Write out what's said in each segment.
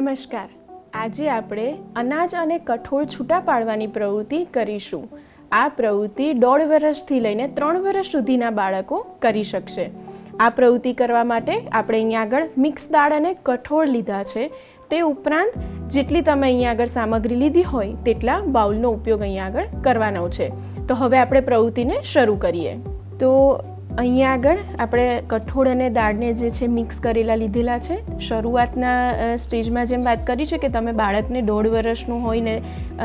નમસ્કાર. આજે આપણે અનાજ અને કઠોળ છૂટા પાડવાની પ્રવૃત્તિ કરીશું. આ પ્રવૃત્તિ દોઢ વર્ષથી લઈને ત્રણ વર્ષ સુધીના બાળકો કરી શકશે. આ પ્રવૃત્તિ કરવા માટે આપણે અહીંયા આગળ મિક્સ દાળ અને કઠોળ લીધા છે. તે ઉપરાંત જેટલી તમે અહીંયા આગળ સામગ્રી લીધી હોય તેટલા બાઉલનો ઉપયોગ અહીંયા આગળ કરવાનો છે. તો હવે આપણે પ્રવૃત્તિને શરૂ કરીએ. તો અહીંયા આગળ આપણે કઠોળ અને દાળને જે છે મિક્સ કરેલા લીધેલા છે. શરૂઆતના સ્ટેજમાં જેમ વાત કરી છે કે તમે બાળકને દોઢ વર્ષનું હોઈને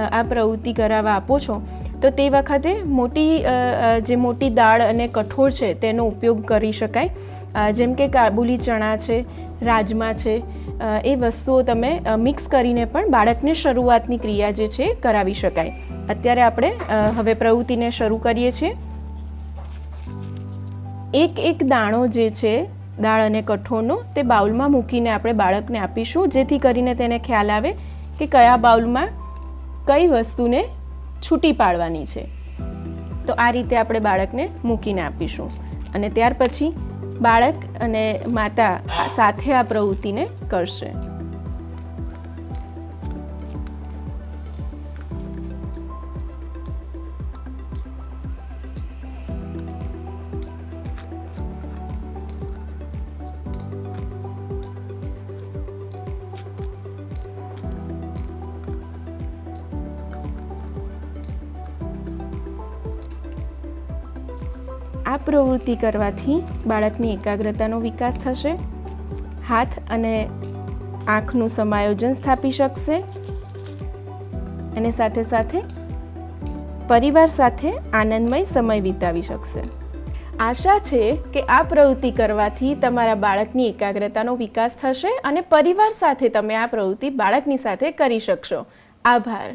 આ પ્રવૃત્તિ કરાવવા આપો છો, તો તે વખતે મોટી જે મોટી દાળ અને કઠોળ છે તેનો ઉપયોગ કરી શકાય. જેમ કે કાબુલી ચણા છે, રાજમા છે એ વસ્તુઓ તમે મિક્સ કરીને પણ બાળકને શરૂઆતની ક્રિયા જે છે કરાવી શકાય. અત્યારે આપણે હવે પ્રવૃત્તિને શરૂ કરીએ છીએ. એક એક દાણો જે છે, દાળ અને કઠોળનો, તે બાઉલમાં મૂકીને આપણે બાળકને આપીશું, જેથી કરીને તેને ખ્યાલ આવે કે કયા બાઉલમાં કઈ વસ્તુને છૂટી પાડવાની છે. તો આ રીતે આપણે બાળકને મૂકીને આપીશું. અને ત્યાર પછી બાળક અને માતા સાથે આ પ્રવૃત્તિને કરશે. આ પ્રવૃત્તિ કરવાથી બાળકની એકાગ્રતાનો વિકાસ થશે, હાથ અને આંખનું સમાયોજન સ્થાપી શકશે અને સાથે સાથે પરિવાર સાથે આનંદમય સમય વિતાવી શકશે. આશા છે કે આ પ્રવૃત્તિ કરવાથી તમારા બાળકની એકાગ્રતાનો વિકાસ થશે અને પરિવાર સાથે તમે આ પ્રવૃત્તિ બાળકની સાથે કરી શકશો. આભાર.